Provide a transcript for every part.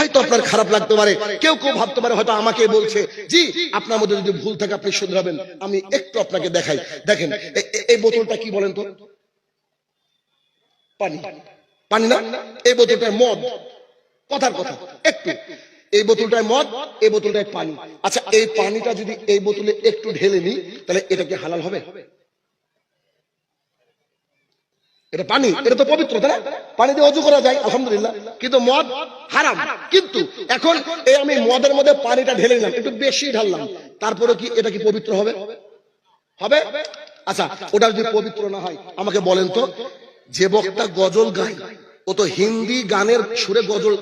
হয়তো আপনার খারাপ লাগতে পারে। কেউ কেউ ভাবতে পারে, হয়তো আমাকে বলছে, জি, আপনার মধ্যে যদি ভুল থাকে আপনি শুধরাবেন আমি একটু আপনাকে দেখাই। দেখেন এই বোতলটা কি বলেন তো? পানি। পানি না? এই বোতলটায় মদ। কথার কথা, একটু। এই বোতলটায় মদ, এই বোতলটায় পানি। আচ্ছা এই পানিটা যদি এই বোতলে একটু ঢেলে নিই, তাহলে এটা কি হালাল হবে? এটা পানি, এটা তো পবিত্র, তাই না? পানি দিয়ে অজু করা যায়, আলহামদুলিল্লাহ। কিন্তু মদ হারাম। কিন্তু এখন এই আমি মদের মধ্যে পানিটা ঢেলে নিলাম, একটু বেশি ঢাললাম, তারপরে কি এটা কি পবিত্র হবে? হবে? আচ্ছা ওটা যদি পবিত্র না হয়, আমাকে বলেন তো, যে বক্তা গজল গায়, ও তো হিন্দি গানের সুরে গজল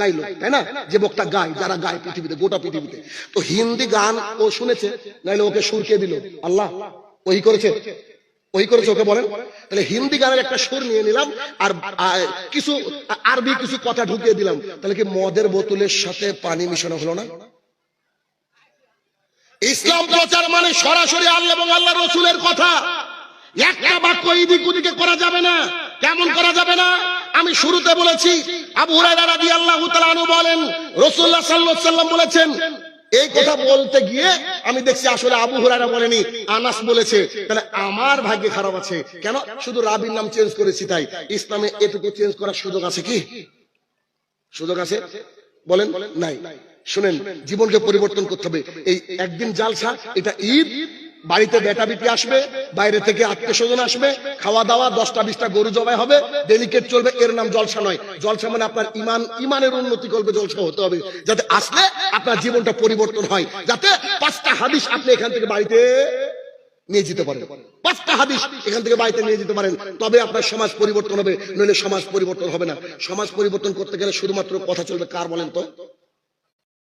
গাইলো, তাই না? যে বক্তা গায়, যারা গায় পৃথিবীতে, গোটা পৃথিবীতে। তো হিন্দি গান ও শুনেছে, নাইলে ওকে সুর কে দিল? আল্লাহ, ওই করেছে? ওই করেছে ওকে বলেন। তাহলে হিন্দি গানের একটা সুর নিয়ে নিলাম আর কিছু আরবি কিছু কথা ঢুকিয়ে দিলাম। তাহলে কি মদের বোতলের সাথে পানি মিশানো হলো না? ইসলাম প্রচার মানে সরাসরি আল্লাহ এবং আল্লাহ রসুলের কথা। একটা বাক্য এদিক ওদিকে করা যাবে না। কেমন করা যাবে না? আমি শুরুতে বলেছি আবু হুরায়রা রাদিয়াল্লাহু তাআলা বলেন রাসূলুল্লাহ সাল্লাল্লাহু আলাইহি সাল্লাম বলেছেন এই কথা বলতে গিয়ে আমি দেখছি আসলে আবু হুরারা বলেনি, আনাস বলেছে। তাহলে আমার ভাগ্যে খারাপ আছে। কেন? শুধু রাবির নাম চেঞ্জ করেছি তাই। ইসলামে এটুকু চেঞ্জ করার সুযোগ আছে কি? সুযোগ আছে? বলেন? নাই। শুনেন, জীবনকে পরিবর্তন করতে হবে। এই একদিন জালসা, এটা ঈদ বাড়িতে বেটা বিটি আসবে, বাইরে থেকে আত্মীয় স্বজন আসবে, খাওয়া দাওয়া, দশটা বিশটা গরু জবাই হবে ডেলিকেট চলবে, এর নাম জলসা নয়। জলসা মানে আপনার ইমান, ইমানের উন্নতি করবে, জলসা হতে হবে। যাতে আসলে আপনার জীবনটা পরিবর্তন হয়, যাতে পাঁচটা হাদিস আপনি এখান থেকে বাড়িতে নিয়ে যেতে পারেন। পাঁচটা হাদিস এখান থেকে বাড়িতে নিয়ে যেতে পারেন, তবে আপনার সমাজ পরিবর্তন হবে, নইলে সমাজ পরিবর্তন হবে না। সমাজ পরিবর্তন করতে গেলে শুধুমাত্র কথা চলবে কার বলেন তো?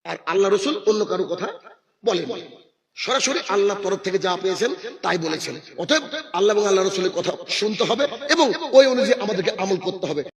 আর আল্লাহ রসুল অন্য কারও কথা বলেন সরাসরি আল্লাহ তরফ থেকে যা পেয়েছেন তাই বলেছেন। অতএব আল্লাহ এবং আল্লাহ রসুলের কথা শুনতে হবে এবং ওই অনুযায়ী আমাদেরকে আমল করতে হবে।